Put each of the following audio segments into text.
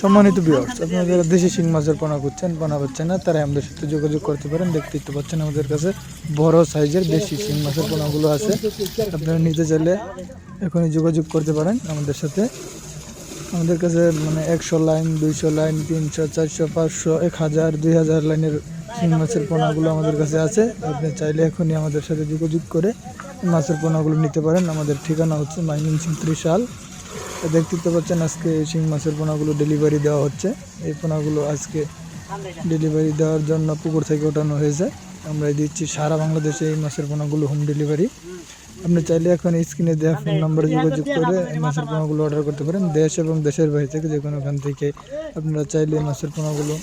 সম্মানিত বিয়ার্স আপনারা যারা দেশি শিং মাছের পোনা করছেন পোনা পাচ্ছেন না, তারা আমাদের সাথে যোগাযোগ করতে পারেন। দেখতে তো পাচ্ছেন আমাদের কাছে বড় সাইজের দেশি শিং মাছের পোনাগুলো আছে। আপনারা নিতে চাইলে এখনই যোগাযোগ করতে পারেন আমাদের সাথে। আমাদের কাছে মানে একশো লাইন, দুইশো লাইন, তিনশো, চারশো, পাঁচশো, এক হাজার, দুই হাজার লাইনের শিং মাছের পোনাগুলো আমাদের কাছে আছে। আপনি চাইলে এখনই আমাদের সাথে যোগাযোগ করে মাছের পোনাগুলো নিতে পারেন। আমাদের ঠিকানা হচ্ছে মাইমিনসিং ত্রিশাল। তো দেখতে তো পাচ্ছেন আজকে শিং মাছের পোনাগুলো ডেলিভারি দেওয়া হচ্ছে। এই পোনাগুলো আজকে ডেলিভারি দেওয়ার জন্য পুকুর থেকে ওঠানো হয়েছে। আমরা দিচ্ছি সারা বাংলাদেশে এই মাছের পোনাগুলো হোম ডেলিভারি। আপনি চাইলে এখন স্ক্রিনে দেওয়া ফোন নম্বরে যোগাযোগ করে মাছের পোনাগুলো অর্ডার করতে পারেন। দেশ এবং দেশের বাইরে থেকে যে কোনো ওখান থেকে আপনারা চাইলে মাছের পোনাগুলো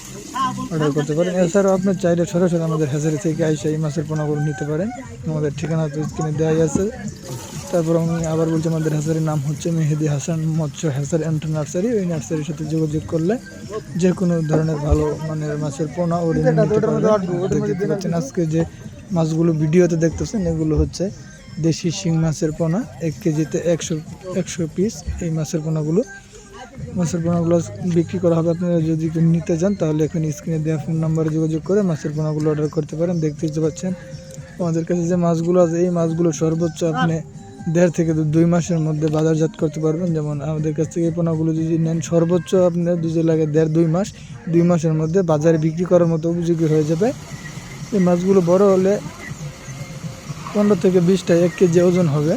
অর্ডার করতে পারেন। এছাড়াও আপনি চাইলে সরাসরি আমাদের হ্যাচারি থেকে আইসে এই মাছের পোনাগুলো নিতে পারেন। আমাদের ঠিকানা তো স্ক্রিনে দেওয়াই আছে। তারপর আমি আবার বলছি আমাদের হ্যাচারির নাম হচ্ছে মেহেদি হাসান মৎস্য হ্যাচার অ্যান্ড নার্সারি। ওই নার্সারির সাথে যোগাযোগ করলে যে কোনো ধরনের ভালো মানের মাছের পোনা ও রেনু নিতে পারবেন। দেখতে পাচ্ছেন আজকে যে মাছগুলো ভিডিওতে দেখতেছেন এগুলো হচ্ছে দেশি শিং মাছের পোনা, এক কেজিতে একশো একশো পিস এই মাছের পোনাগুলো। মাছের পোনাগুলো বিক্রি করা হবে আপনারা যদি নিতে চান, তাহলে এখন স্ক্রিনে দেওয়া ফোন নাম্বারে যোগাযোগ করে মাছের পোনাগুলো অর্ডার করতে পারেন। দেখতে পাচ্ছেন, আমাদের কাছে যে মাছগুলো আছে, এই মাছগুলো সর্বোচ্চ আপনি দেড় থেকে দুই মাসের মধ্যে বাজারজাত করতে পারবেন। যেমন আমাদের কাছ থেকে এই পোনাগুলো যদি নেন, সর্বোচ্চ আপনার দুজে লাগে দেড় দুই মাস, দুই মাসের মধ্যে বাজারে বিক্রি করার মতো উপযোগী হয়ে যাবে। এই মাছগুলো বড় হলে পনেরো থেকে বিশটা এক কেজি ওজন হবে।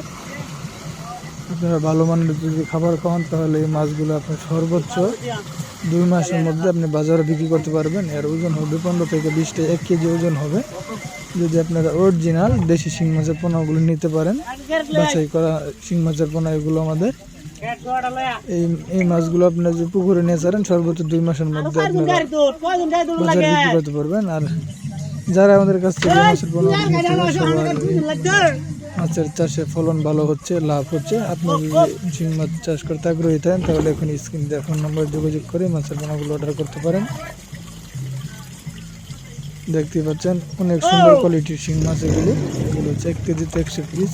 আপনারা ভালো মানের যদি খাবার খাওয়ান, তাহলে এই মাছগুলো আপনার সর্বোচ্চ দুই মাসের মধ্যে আপনি বাজারে বিক্রি করতে পারবেন। এর ওজন হবে পনেরো থেকে বিশটা এক কেজি ওজন হবে। যদি আপনারা অরিজিনাল দেশি শিং মাছের পোনাগুলো নিতে পারেন, বাছাই করা শিং মাছের পোনা, এগুলো আমাদের। এই এই মাছগুলো আপনারা যদি পুকুরে নিয়ে ছাড়েন, সর্বোচ্চ দুই মাসের মধ্যে আপনারা বাজারে বিক্রি করতে পারবেন। আর যারা আমাদের কাছ থেকে মাছের পোনা মাছের চাষে ফলন ভালো হচ্ছে লাভ হচ্ছে। আপনি যদি শিং মাছ চাষ করতে আগ্রহী থাকেন তাহলে এখন স্ক্রিন ফোন নম্বর যোগাযোগ করে মাছের পোনাগুলো অর্ডার করতে পারেন। দেখতে পাচ্ছেন অনেক সুন্দর কোয়ালিটির শিং মাছ এগুলো। এগুলো হচ্ছে এক কেজিতে একশো পিস।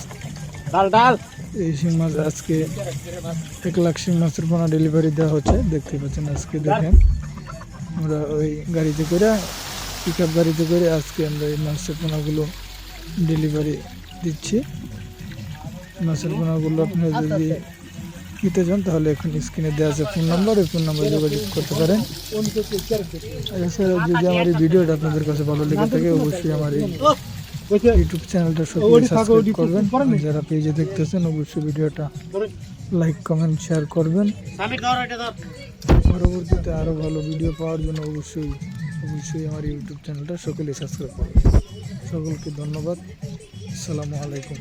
এই শিং মাছ আজকে এক লাখ শিং মাছের পোনা ডেলিভারি দেওয়া হচ্ছে। দেখতে পাচ্ছেন আজকে দেখেন। আমরা ওই গাড়িতে করে পিক আপ গাড়িতে করে আজকে আমরা এই মাছের পোনাগুলো ডেলিভারি দিচ্ছি। মাছের পোনাগুলো আপনারা যদি নিতে চান তাহলে এখন স্ক্রিনে দেওয়া আছে ফোন নাম্বার ওই ফোন নাম্বারে যোগাযোগ করতে পারেন। এছাড়া যদি আমার এই ভিডিওটা আপনাদের কাছে ভালো লেগে থাকে অবশ্যই আমার এই ইউটিউব চ্যানেলটা সাবস্ক্রাইব করবেন। যারা পেজে দেখতেছেন অবশ্যই ভিডিওটা লাইক কমেন্ট শেয়ার করবেন। পরবর্তীতে আরও ভালো ভিডিও পাওয়ার জন্য অবশ্যই অবশ্যই আমার ইউটিউব চ্যানেলটা সকলে সাবস্ক্রাইব করবে সকলকে ধন্যবাদ। আসসালামু আলাইকুম।